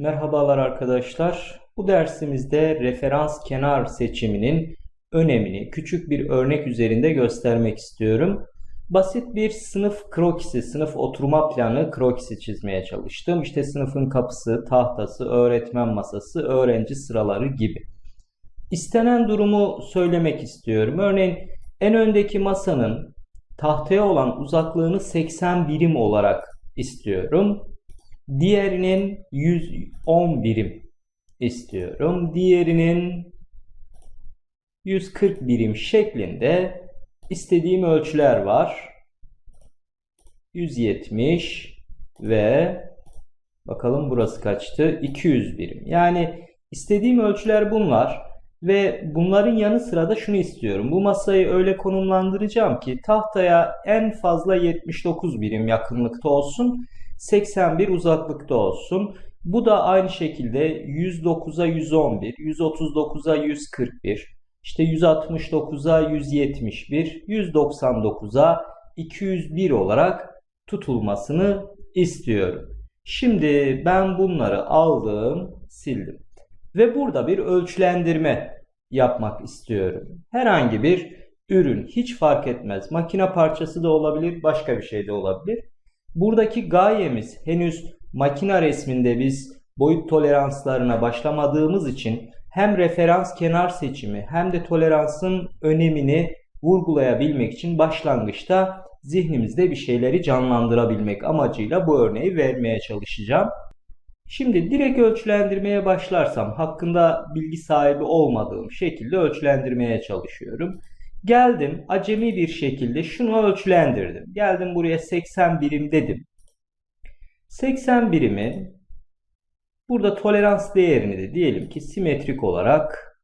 Merhabalar arkadaşlar. Bu dersimizde referans kenar seçiminin önemini küçük bir örnek üzerinde göstermek istiyorum. Basit bir sınıf krokisi, sınıf oturma planı krokisi çizmeye çalıştım. İşte sınıfın kapısı, tahtası, öğretmen masası, öğrenci sıraları gibi. İstenen durumu söylemek istiyorum. Örneğin en öndeki masanın tahtaya olan uzaklığını 80 birim olarak istiyorum. Diğerinin 110 birim istiyorum. Diğerinin 140 birim şeklinde istediğim ölçüler var. 170 ve bakalım burası kaçtı? 200 birim. Yani istediğim ölçüler bunlar. Ve bunların yanı sıra da şunu istiyorum. Bu masayı öyle konumlandıracağım ki tahtaya en fazla 79 birim yakınlıkta olsun. 81 uzaklıkta olsun. Bu da aynı şekilde 109'a 111, 139'a 141, işte 169'a 171, 199'a 201 olarak tutulmasını istiyorum. Şimdi ben bunları aldım, sildim. Ve burada bir ölçülendirme yapmak istiyorum. Herhangi bir ürün hiç fark etmez. Makine parçası da olabilir, başka bir şey de olabilir. Buradaki gayemiz henüz makine resminde biz boyut toleranslarına başlamadığımız için hem referans kenar seçimi hem de toleransın önemini vurgulayabilmek için başlangıçta zihnimizde bir şeyleri canlandırabilmek amacıyla bu örneği vermeye çalışacağım. Şimdi direkt ölçülendirmeye başlarsam hakkında bilgi sahibi olmadığım şekilde ölçülendirmeye çalışıyorum. Geldim acemi bir şekilde şunu ölçülendirdim. Geldim buraya 80 birim dedim. 80 birimi burada tolerans değerini de diyelim ki simetrik olarak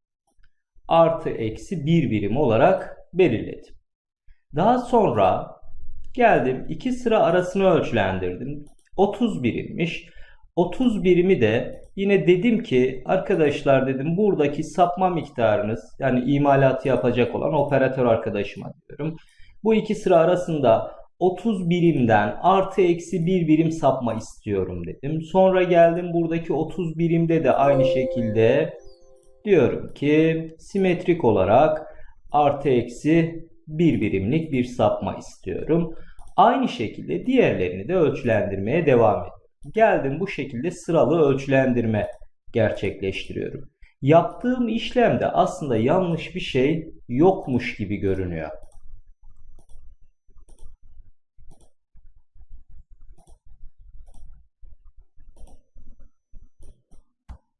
artı eksi 1 birim olarak belirledim. Daha sonra geldim iki sıra arasını ölçülendirdim. 30 birimmiş. 30 birimi de yine dedim ki arkadaşlar dedim buradaki sapma miktarınız yani imalatı yapacak olan operatör arkadaşıma diyorum. Bu iki sıra arasında 30 birimden artı eksi 1 birim sapma istiyorum dedim. Sonra geldim buradaki 30 birimde de aynı şekilde diyorum ki simetrik olarak artı eksi 1 birimlik bir sapma istiyorum. Aynı şekilde diğerlerini de ölçülendirmeye devam ediyorum. Geldim bu şekilde sıralı ölçülendirme gerçekleştiriyorum. Yaptığım işlemde aslında yanlış bir şey yokmuş gibi görünüyor.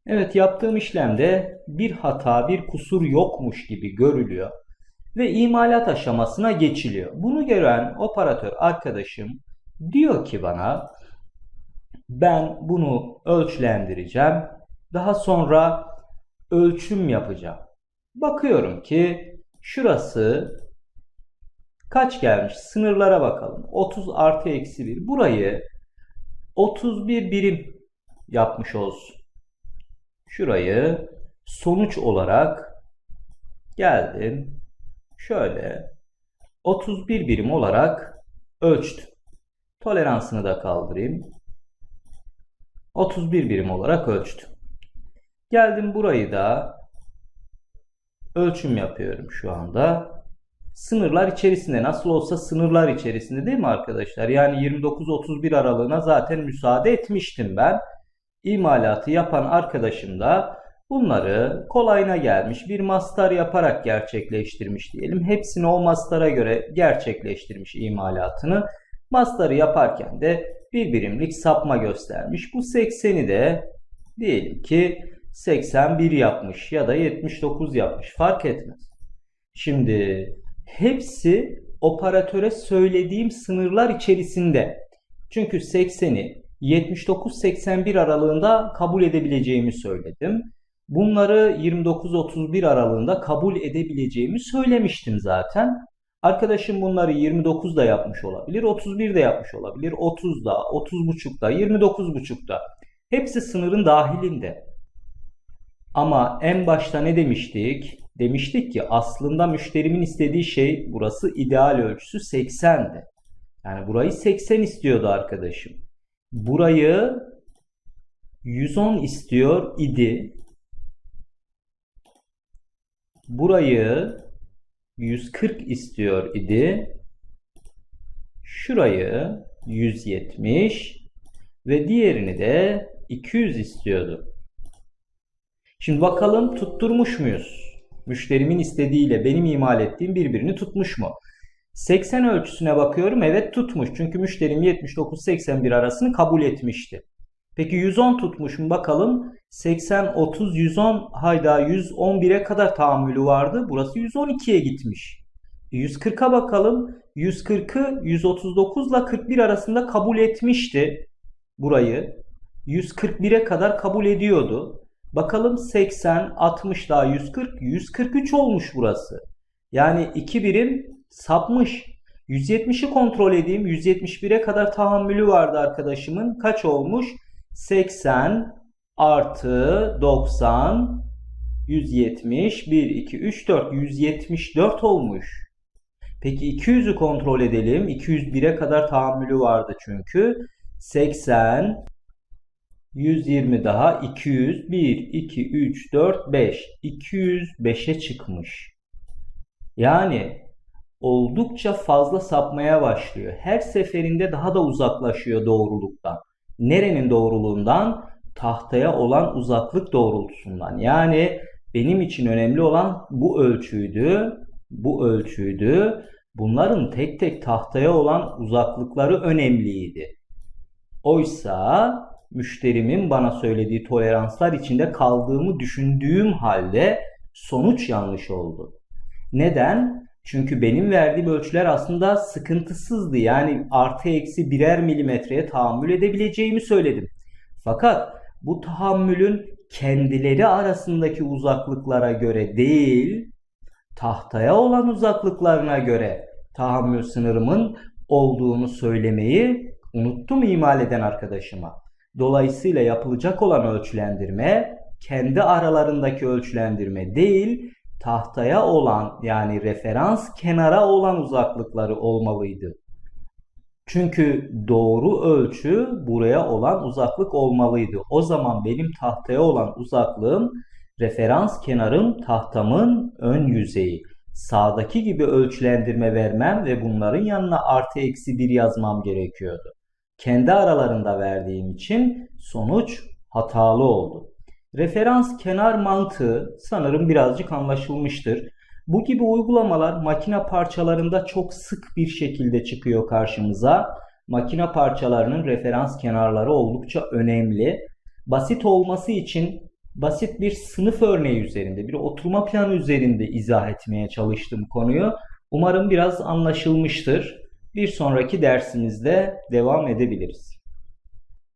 Evet yaptığım işlemde bir hata, bir kusur yokmuş gibi görülüyor ve imalat aşamasına geçiliyor. Bunu gören operatör arkadaşım diyor ki bana ben bunu ölçülendireceğim. Daha sonra ölçüm yapacağım. Bakıyorum ki şurası kaç gelmiş? Sınırlara bakalım. 30 artı eksi 1. Burayı 31 birim yapmış olsun. Şurayı sonuç olarak geldim. Şöyle 31 birim olarak ölçtüm. Toleransını da kaldırayım. 31 birim olarak ölçtüm. Geldim burayı da ölçüm yapıyorum şu anda. Sınırlar içerisinde nasıl olsa sınırlar içerisinde değil mi arkadaşlar? Yani 29-31 aralığına zaten müsaade etmiştim ben. İmalatı yapan arkadaşım da bunları kolayına gelmiş bir mastar yaparak gerçekleştirmiş diyelim. Hepsini o mastara göre gerçekleştirmiş imalatını. Mastarı yaparken de bir birimlik sapma göstermiş. Bu 80'i de diyelim ki 81 yapmış ya da 79 yapmış fark etmez. Şimdi hepsi operatöre söylediğim sınırlar içerisinde. Çünkü 80'i 79-81 aralığında kabul edebileceğimi söyledim. Bunları 29-31 aralığında kabul edebileceğimi söylemiştim zaten. Arkadaşım bunları 29 da yapmış olabilir, 31 de yapmış olabilir, 30 da, 30 da, 29 da. Hepsi sınırın dahilinde. Ama en başta ne demiştik? Demiştik ki aslında müşterimin istediği şey burası ideal ölçüsü 80'di. Yani burayı 80 istiyordu arkadaşım. Burayı 110 istiyor idi. Burayı 140 istiyor idi. Şurayı 170 ve diğerini de 200 istiyordu. Şimdi bakalım tutturmuş muyuz? Müşterimin istediğiyle benim imal ettiğim birbirini tutmuş mu? 80 ölçüsüne bakıyorum. Evet tutmuş. Çünkü müşterim 79-81 arasını kabul etmişti. Peki 110 tutmuş mu bakalım. 80, 30, 110 hayda 111'e kadar tahammülü vardı. Burası 112'ye gitmiş. 140'a bakalım. 140'ı 139 ile 41 arasında kabul etmişti burayı. 141'e kadar kabul ediyordu. Bakalım 80, 60 daha 140, 143 olmuş burası. Yani 2 birim sapmış. 170'i kontrol edeyim. 171'e kadar tahammülü vardı arkadaşımın. Kaç olmuş? 80 artı 90 170 1 2 3 4 174 olmuş. Peki 200'ü kontrol edelim. 201'e kadar tahammülü vardı çünkü. 80 120 daha 200 1 2 3 4 5 205'e çıkmış. Yani oldukça fazla sapmaya başlıyor. Her seferinde daha da uzaklaşıyor doğruluktan. Nerenin doğruluğundan? Tahtaya olan uzaklık doğrultusundan. Yani benim için önemli olan bu ölçüydü. Bu ölçüydü. Bunların tek tek tahtaya olan uzaklıkları önemliydi. Oysa müşterimin bana söylediği toleranslar içinde kaldığımı düşündüğüm halde sonuç yanlış oldu. Neden? Çünkü benim verdiğim ölçüler aslında sıkıntısızdı. Yani artı eksi birer milimetreye tahammül edebileceğimi söyledim. Fakat bu tahammülün kendileri arasındaki uzaklıklara göre değil, tahtaya olan uzaklıklarına göre tahammül sınırımın olduğunu söylemeyi unuttum imal eden arkadaşıma. Dolayısıyla yapılacak olan ölçülendirme kendi aralarındaki ölçülendirme değil, tahtaya olan yani referans kenara olan uzaklıkları olmalıydı. Çünkü doğru ölçü buraya olan uzaklık olmalıydı. O zaman benim tahtaya olan uzaklığım referans kenarım tahtamın ön yüzeyi. Sağdaki gibi ölçülendirme vermem ve bunların yanına artı eksi bir yazmam gerekiyordu. Kendi aralarında verdiğim için sonuç hatalı oldu. Referans kenar mantığı sanırım birazcık anlaşılmıştır. Bu gibi uygulamalar makine parçalarında çok sık bir şekilde çıkıyor karşımıza. Makine parçalarının referans kenarları oldukça önemli. Basit olması için basit bir sınıf örneği üzerinde, bir oturma planı üzerinde izah etmeye çalıştım konuyu. Umarım biraz anlaşılmıştır. Bir sonraki dersimizde devam edebiliriz.